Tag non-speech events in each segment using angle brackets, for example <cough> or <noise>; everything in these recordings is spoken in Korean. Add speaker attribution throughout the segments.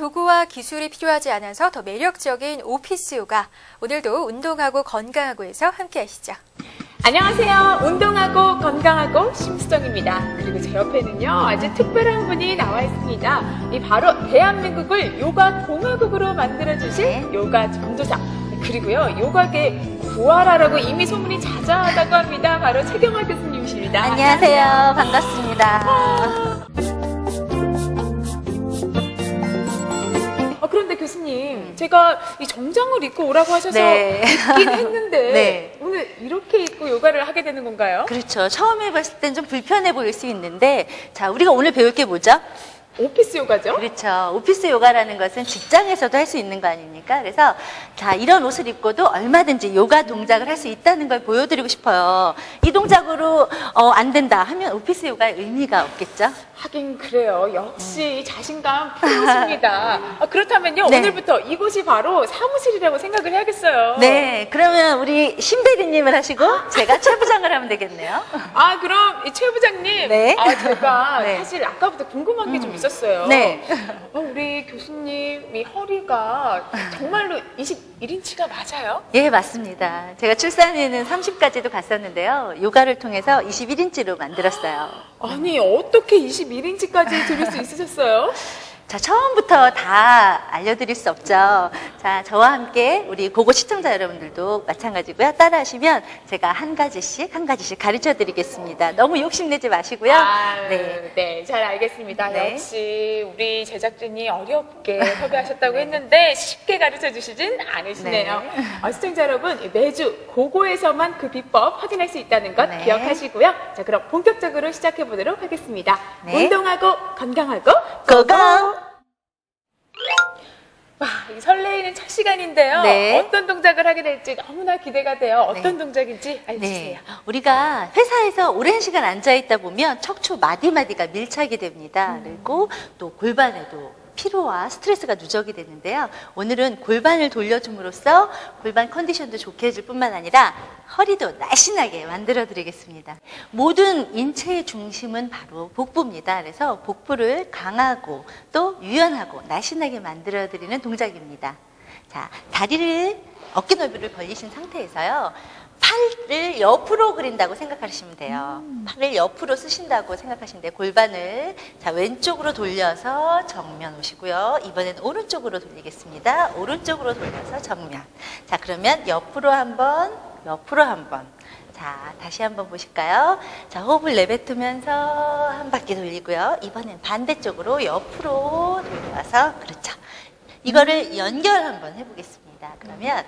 Speaker 1: 도구와 기술이 필요하지 않아서 더 매력적인 오피스 요가. 오늘도 운동하고 건강하고 해서 함께 하시죠.
Speaker 2: 안녕하세요. 운동하고 건강하고 심수정입니다. 그리고 제 옆에는요, 아주 특별한 분이 나와 있습니다. 이 바로 대한민국을 요가 공화국으로 만들어 주신
Speaker 1: 네.
Speaker 2: 요가 전도사. 그리고요, 요가계 구하라라고 이미 소문이 자자하다고 합니다. 바로 최경화 교수님이십니다.
Speaker 3: 안녕하세요. 반갑습니다.
Speaker 2: 그런데 교수님, 제가 이 정장을 입고 오라고 하셔서
Speaker 3: 네.
Speaker 2: 입긴 했는데, <laughs>
Speaker 3: 네.
Speaker 2: 오늘 이렇게 입고 요가를 하게 되는 건가요?
Speaker 3: 그렇죠. 처음 해봤을 땐 좀 불편해 보일 수 있는데, 자, 우리가 오늘 배울 게 뭐죠?
Speaker 2: 오피스 요가죠?
Speaker 3: 그렇죠. 오피스 요가라는 것은 직장에서도 할 수 있는 거 아닙니까? 그래서, 자, 이런 옷을 입고도 얼마든지 요가 동작을 할 수 있다는 걸 보여드리고 싶어요. 이 동작으로, 어, 안 된다 하면 오피스 요가의 의미가 없겠죠?
Speaker 2: 하긴 그래요. 역시 자신감 풀었습니다. 아, 그렇다면요,
Speaker 3: 네.
Speaker 2: 오늘부터 이곳이 바로 사무실이라고 생각을 해야겠어요.
Speaker 3: 네. 그러면 우리 심대리님을 하시고, 제가 <laughs> 최 부장을 하면 되겠네요.
Speaker 2: 아, 그럼 이최 부장님.
Speaker 3: 네.
Speaker 2: 아, 제가 <laughs>
Speaker 3: 네.
Speaker 2: 사실 아까부터 궁금한 게좀 있었어요.
Speaker 3: 네.
Speaker 2: 아, 우리 교수님 이 허리가 정말로 21인치가 맞아요?
Speaker 3: 예, 맞습니다. 제가 출산에는 30까지도 갔었는데요. 요가를 통해서 21인치로 만들었어요.
Speaker 2: 아니, 어떻게 21인치까지 들을 수 있으셨어요? <laughs>
Speaker 3: 자, 처음부터 다 알려드릴 수 없죠. 자, 저와 함께 우리 고고 시청자 여러분들도 마찬가지고요. 따라 하시면 제가 한 가지씩, 한 가지씩 가르쳐 드리겠습니다. 너무 욕심내지 마시고요.
Speaker 2: 아,
Speaker 3: 네.
Speaker 2: 네. 잘 알겠습니다.
Speaker 3: 네.
Speaker 2: 역시 우리 제작진이 어렵게 <laughs> 섭외하셨다고 했는데 쉽게 가르쳐 주시진 않으시네요.
Speaker 3: 네.
Speaker 2: 아, 시청자 여러분, 매주 고고에서만 그 비법 확인할 수 있다는 것
Speaker 3: 네.
Speaker 2: 기억하시고요. 자, 그럼 본격적으로 시작해 보도록 하겠습니다.
Speaker 3: 네.
Speaker 2: 운동하고 건강하고
Speaker 3: 고고!
Speaker 2: 와, 이 설레이는 첫 시간인데요.
Speaker 3: 네.
Speaker 2: 어떤 동작을 하게 될지 너무나 기대가 돼요. 어떤
Speaker 3: 네.
Speaker 2: 동작인지 알려주세요.
Speaker 3: 네. 우리가 회사에서 오랜 시간 앉아 있다 보면 척추 마디마디가 밀착이 됩니다.
Speaker 2: 음.
Speaker 3: 그리고 또 골반에도 피로와 스트레스가 누적이 되는데요. 오늘은 골반을 돌려줌으로써 골반 컨디션도 좋게 해줄 뿐만 아니라 허리도 날씬하게 만들어 드리겠습니다. 모든 인체의 중심은 바로 복부입니다. 그래서 복부를 강하고 또 유연하고 날씬하게 만들어 드리는 동작입니다. 자, 다리를 어깨 넓이를 벌리신 상태에서요. 팔을 옆으로 그린다고 생각하시면 돼요. 팔을 옆으로 쓰신다고 생각하시면 돼요. 골반을 자 왼쪽으로 돌려서 정면 오시고요. 이번엔 오른쪽으로 돌리겠습니다. 오른쪽으로 돌려서 정면. 자 그러면 옆으로 한번, 옆으로 한번. 자 다시 한번 보실까요? 자 호흡을 내뱉으면서 한 바퀴 돌리고요. 이번엔 반대쪽으로 옆으로 돌려서 그렇죠. 이거를 연결 한번 해보겠습니다. 그러면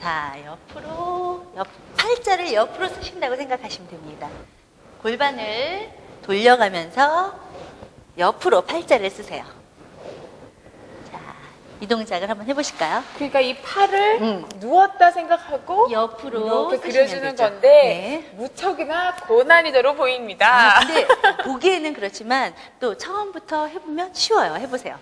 Speaker 3: 자 옆으로 옆 팔자를 옆으로 쓰신다고 생각하시면 됩니다. 골반을 돌려가면서 옆으로 팔자를 쓰세요. 자, 이 동작을 한번 해보실까요?
Speaker 2: 그러니까 이 팔을
Speaker 3: 음.
Speaker 2: 누웠다 생각하고
Speaker 3: 옆으로
Speaker 2: 이렇게 그려주는
Speaker 3: 되죠.
Speaker 2: 건데
Speaker 3: 네.
Speaker 2: 무척이나 고난이도로 보입니다.
Speaker 3: 아, 근데 보기에는 그렇지만 또 처음부터 해보면 쉬워요. 해보세요.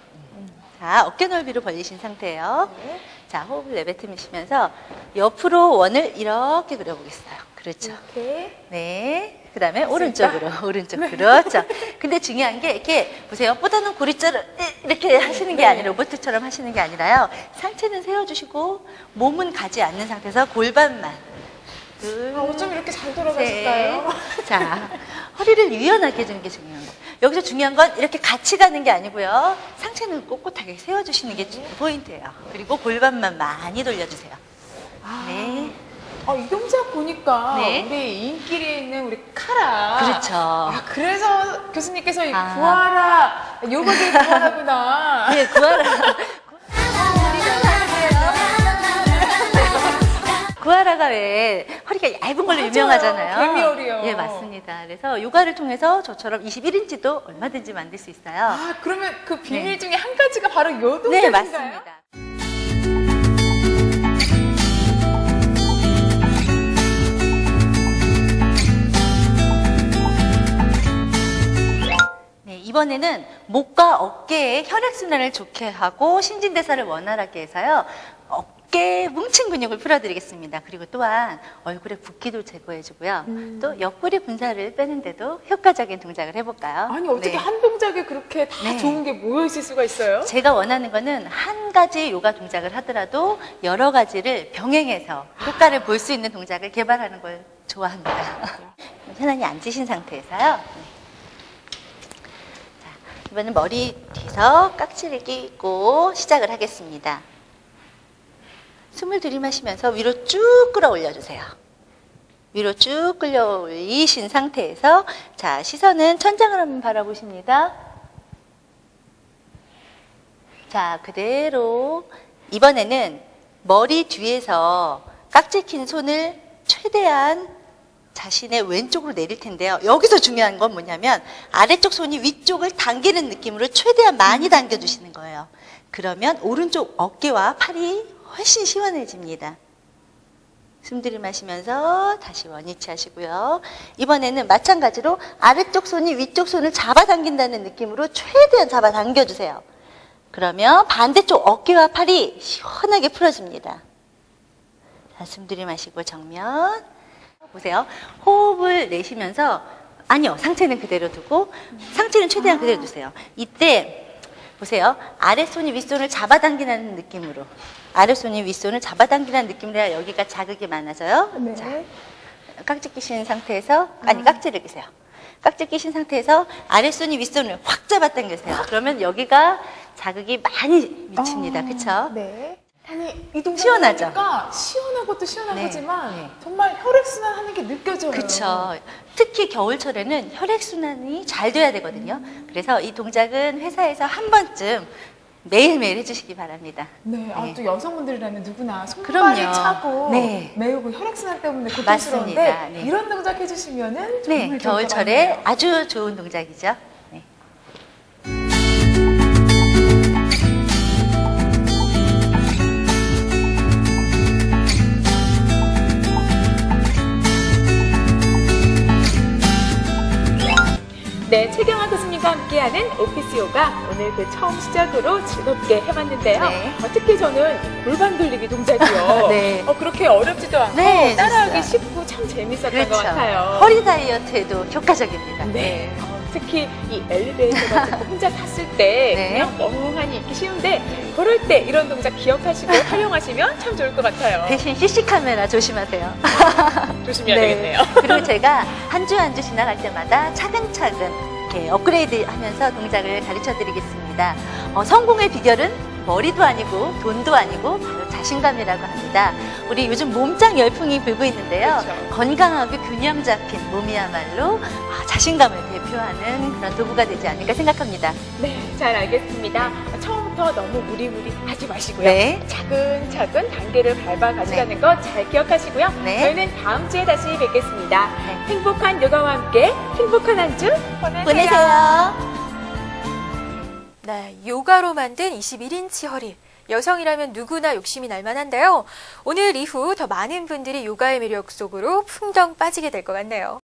Speaker 3: 자, 어깨 넓이로 벌리신 상태예요.
Speaker 2: 네.
Speaker 3: 자, 호흡을 내뱉으시면서 옆으로 원을 이렇게 그려보겠어요. 그렇죠.
Speaker 2: 이렇게
Speaker 3: 네. 그 다음에 오른쪽으로, 오른쪽. 그렇죠. 근데 중요한 게, 이렇게, 보세요. 뻗어놓은 고리자를 이렇게 하시는 게 아니라, 로봇처럼 하시는 게 아니라요. 상체는 세워주시고, 몸은 가지 않는 상태에서 골반만. 둘,
Speaker 2: 아, 어쩜 이렇게 잘
Speaker 3: 셋.
Speaker 2: 돌아가실까요?
Speaker 3: 자, 허리를 유연하게 해주는 게 중요한 거예요. 여기서 중요한 건 이렇게 같이 가는 게 아니고요. 상체는 꼿꼿하게 세워주시는 게 포인트예요. 그리고 골반만 많이 돌려주세요. 네.
Speaker 2: 아, 이 동작 보니까
Speaker 3: 네.
Speaker 2: 우리 인기리에 있는 우리 카라.
Speaker 3: 그렇죠.
Speaker 2: 아, 그래서 교수님께서 이
Speaker 3: 아.
Speaker 2: 구하라, 요거들 구하라구나.
Speaker 3: 네, 구하라. <laughs> 구하라가 왜 허리가 얇은 걸로
Speaker 2: 맞아요.
Speaker 3: 유명하잖아요.
Speaker 2: 개미허리요.
Speaker 3: 예, 맞습니다. 그래서 요가를 통해서 저처럼 21인치도 얼마든지 만들 수 있어요.
Speaker 2: 아, 그러면 그 비밀
Speaker 3: 네.
Speaker 2: 중에 한 가지가 바로 요 동작인가요?
Speaker 3: 네, 맞습니다. 네, 이번에는 목과 어깨의 혈액순환을 좋게 하고 신진대사를 원활하게 해서요. 어, 어깨 뭉친 근육을 풀어드리겠습니다. 그리고 또한 얼굴의 붓기도 제거해주고요.
Speaker 2: 음.
Speaker 3: 또 옆구리 분사를 빼는데도 효과적인 동작을 해볼까요?
Speaker 2: 아니 어떻게
Speaker 3: 네.
Speaker 2: 한 동작에 그렇게 다
Speaker 3: 네.
Speaker 2: 좋은 게 모여 있을 수가 있어요?
Speaker 3: 제가 원하는 거는 한 가지 요가 동작을 하더라도 여러 가지를 병행해서 효과를 볼 수 있는 동작을 개발하는 걸 좋아합니다. <laughs> 편안히 앉으신 상태에서요. 네. 자, 이번엔 머리 뒤서 깍지를 끼고 시작을 하겠습니다. 숨을 들이마시면서 위로 쭉 끌어올려 주세요. 위로 쭉 끌어 올리신 상태에서 자, 시선은 천장을 한번 바라보십니다. 자, 그대로 이번에는 머리 뒤에서 깍지 낀 손을 최대한 자신의 왼쪽으로 내릴 텐데요. 여기서 중요한 건 뭐냐면 아래쪽 손이 위쪽을 당기는 느낌으로 최대한 많이 당겨주시는 거예요. 그러면 오른쪽 어깨와 팔이 훨씬 시원해집니다. 숨 들이 마시면서 다시 원위치 하시고요. 이번에는 마찬가지로 아래쪽 손이 위쪽 손을 잡아당긴다는 느낌으로 최대한 잡아당겨주세요. 그러면 반대쪽 어깨와 팔이 시원하게 풀어집니다. 자, 숨 들이마시고 정면. 보세요. 호흡을 내쉬면서, 아니요, 상체는 그대로 두고, 상체는 최대한 그대로 두세요. 이때, 보세요. 아랫손이 윗손을 잡아당기는 느낌으로. 아랫손이 윗손을 잡아당기는 느낌으로 해야 여기가 자극이 많아져요.
Speaker 2: 네.
Speaker 3: 자, 깍지 끼신 상태에서, 아니, 깍지를 끼세요. 깍지 끼신 상태에서 아랫손이 윗손을 확 잡아당기세요. 그러면 여기가 자극이 많이 미칩니다.
Speaker 2: 아,
Speaker 3: 그쵸?
Speaker 2: 네. 아니 이 동작
Speaker 3: 시원하죠?
Speaker 2: 시원하고 또 시원한
Speaker 3: 네,
Speaker 2: 거지만
Speaker 3: 네.
Speaker 2: 정말 혈액순환 하는 게 느껴져요.
Speaker 3: 그쵸. 특히 겨울철에는 혈액순환이 잘 돼야 되거든요. 그래서 이 동작은 회사에서 한 번쯤 매일매일 해주시기 바랍니다.
Speaker 2: 네, 아,
Speaker 3: 네.
Speaker 2: 또 여성분들이라면 누구나 손발이
Speaker 3: 그럼요.
Speaker 2: 차고
Speaker 3: 네.
Speaker 2: 매우 그 혈액순환 때문에
Speaker 3: 맞습니다.
Speaker 2: 고통스러운데
Speaker 3: 네.
Speaker 2: 이런 동작 해주시면은
Speaker 3: 네, 겨울철에. 아주 좋은 동작이죠. 네.
Speaker 2: 네, 최경화 교수님과 함께하는 오피스 요가 오늘 그 처음 시작으로 즐겁게 해봤는데요.
Speaker 3: 네.
Speaker 2: 어, 특히 저는 골반 돌리기 동작이요. <laughs>
Speaker 3: 네.
Speaker 2: 어, 그렇게 어렵지도 않고
Speaker 3: 네,
Speaker 2: 따라하기. 쉽고 참 재밌었던
Speaker 3: 그렇죠.
Speaker 2: 것 같아요.
Speaker 3: 허리 다이어트에도 효과적입니다.
Speaker 2: 네. 어, 특히 이 엘리베이터 같은 거 혼자 탔을 때
Speaker 3: 네.
Speaker 2: 그냥 멍하니 있기 쉬운데 그럴 때 이런 동작 기억하시고 <laughs> 활용하시면 참 좋을 것 같아요.
Speaker 3: 대신 CC 카메라 조심하세요. <laughs>
Speaker 2: 조심해야 되겠네요.
Speaker 3: 그리고 제가 한 주 한 주 지나갈 때마다 차근차근 이렇게 업그레이드 하면서 동작을 가르쳐 드리겠습니다. 어, 성공의 비결은 머리도 아니고 돈도 아니고 바로 자신감이라고 합니다. 우리 요즘 몸짱 열풍이 불고 있는데요.
Speaker 2: 그렇죠.
Speaker 3: 건강하고 균형 잡힌 몸이야말로 아, 자신감을 대표하는 그런 도구가 되지 않을까 생각합니다.
Speaker 2: 네, 잘 알겠습니다. 처음부터 너무 무리무리 하지 마시고요.
Speaker 3: 네.
Speaker 2: 차근차근 단계를 밟아 가시다는 거잘 기억하시고요.
Speaker 3: 네.
Speaker 2: 저희는 다음 주에 다시 뵙겠습니다.
Speaker 3: 네.
Speaker 2: 행복한 요가와 함께 행복한 한 주 보내세요.
Speaker 3: 보내세요.
Speaker 1: 네, 요가로 만든 21인치 허리. 여성이라면 누구나 욕심이 날 만한데요. 오늘 이후 더 많은 분들이 요가의 매력 속으로 풍덩 빠지게 될 것 같네요.